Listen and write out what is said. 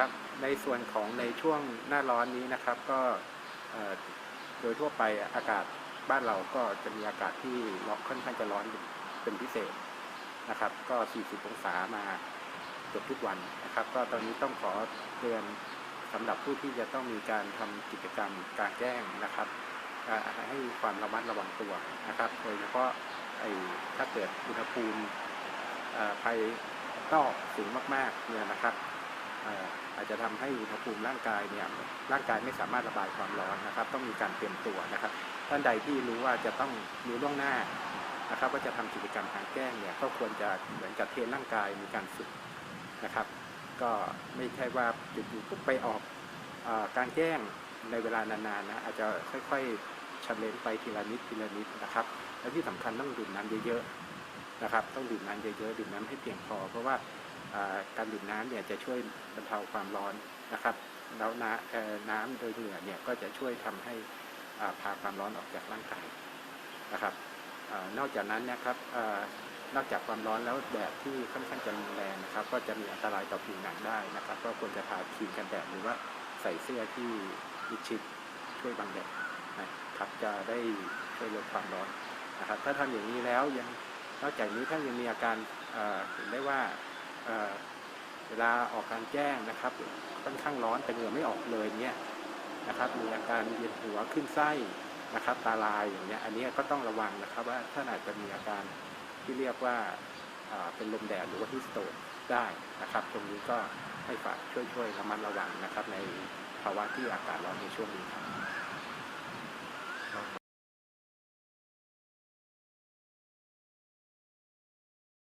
นะครับ ในส่วนของในช่วงหน้าร้อนนี้นะครับ ก็โดยทั่วไปอากาศบ้านเราก็จะมีอากาศที่ร้อนค่อนข้างจะร้อนเป็นพิเศษนะครับ ก็ 40 องศามาเกือบทุกวันนะครับ ก็ตอนนี้ต้องขอเตือนสำหรับผู้ที่จะต้องมีการทำกิจกรรมกลารแจ้งนะครับให้ความระมัดระวังตัวนะครับ โดยเฉพาะไอ้ถ้าเกิดอุณหภูมิเอ่อภายนอกสูงมากๆเนี่ยนะครับ อาจจะทำให้อุณหภูมิร่างกายเนี่ยร่างกายไม่สามารถระบายความร้อนนะครับ ต้องมีการเตรียมตัวนะครับท่านใดที่รู้ว่าจะต้องรู้ล่วงหน้านะครับว่าจะทำกิจกรรมกลางแจ้งเนี่ยก็ควรจะเหมือนกับเทรนร่างกายมีการฝึกนะครับ ก็ไม่ใช่ว่าจุดๆปุ๊บไปออกอกางแจ้งในเวลานานๆนะอาจจะค่อยๆชำเลนไปทีละนิดทีละนิดนะครับ และที่สำคัญต้องดื่มน้ำเยอะๆนะครับ ต้องดื่มน้ำเยอะๆดื่มน้ำให้เพียงพอ เพราะว่า การดื่มน้ำเนี่ยจะช่วยบรรเทาความร้อนนะครับแล้วน้ำน้ำโดยเหงื่อเนี่ยก็จะช่วยทำให้พาความร้อนออกจากร่างกายนะครับอนอกจากนั้นนะครับอนอกจากความร้อนแล้วแดดที่ค่อนข้างจะรุนแรงนะครับ ก็จะมีอันตรายต่อผิวหนังได้นะครับ ก็ควรจะทาครีมกันแดดหรือว่าใส่เสื้อที่มิดชิดช่วยบังแดดนะครับจะได้ช่วยลดความร้อนนะครับ ถ้าทำอย่างนี้แล้วยังนอกจากนี้ถ้ายังมีอาการเห็นได้ว่า เเวลาออกกลารแจ้งนะครับค่อนข้างร้อนแต่เหงื่อไม่ออกเลยเนี่ยนะครับมีอาการเวียนหัวขึ้นไส้นะครับ ตาลายอย่างเงี้ยอันนี้ก็ต้องระวังนะครับว่าท่านอาจจะมีอาการที่เรียกว่าอ่าเป็นลมแดดหรือว่าฮิสโตกได้นะครับ ตรงนี้ก็ให้ฝากช่วยๆระมัดระวังนะครับ ในภาวะที่อากาศร้อนในช่วงนี้ครับ